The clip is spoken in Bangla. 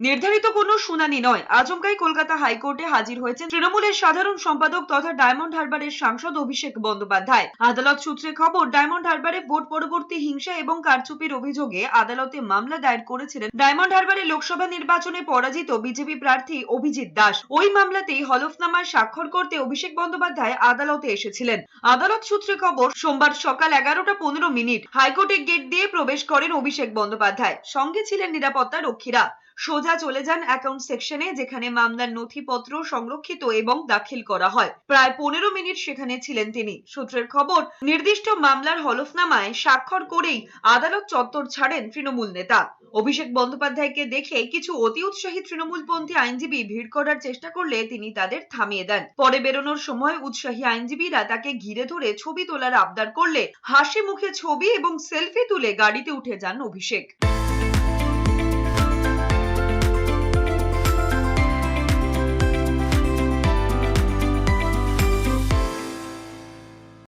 নির্ধারিত কোনো শুনানি নয়। আচমকাই কলকাতা হাইকোর্টে হাজির হয়েছেন তৃণমূলের সাধারণ সম্পাদক তথা ডায়মন্ড হারবারের সাংসদ অভিষেক বন্দ্যোপাধ্যায়। আদালত সূত্রে খবর, ডায়মন্ড হারবারে ভোট পরবর্তী হিংসা এবং কারচুপির অভিযোগে আদালতে মামলা দায়ের করেছিলেন ডায়মন্ড হারবারে লোকসভা নির্বাচনে পরাজিত বিজেপি প্রার্থী অভিজিৎ দাস। ওই মামলাতেই হলফনামায় স্বাক্ষর করতে অভিষেক বন্দ্যোপাধ্যায় আদালতে এসেছিলেন। আদালত সূত্রে খবর, সোমবার সকাল এগারোটা পনেরো মিনিট হাইকোর্টের গেট দিয়ে প্রবেশ করেন অভিষেক বন্দ্যোপাধ্যায়। সঙ্গে ছিলেন নিরাপত্তা রক্ষীরা। সোজা চলে যান অ্যাকাউন্ট সেকশনে যেখানে মামলার নথিপত্র সংরক্ষিত এবং দাখিল করা হয়। প্রায় পনেরো মিনিট সেখানে ছিলেন তিনি। সূত্রের খবর, নির্দিষ্ট মামলার হলফনামায় স্বাক্ষর করেই আদালত চত্বর ছাড়েন তৃণমূল নেতা। অভিষেক বন্দ্যোপাধ্যায়কে দেখে কিছু অতি উৎসাহী তৃণমূলপন্থী আইনজীবী ভিড় করার চেষ্টা করলে তিনি তাদের থামিয়ে দেন। পরে বেরোনোর সময় উৎসাহী আইনজীবীরা তাকে ঘিরে ধরে ছবি তোলার আবদার করলে হাসি মুখে ছবি এবং সেলফি তুলে গাড়িতে উঠে যান অভিষেক।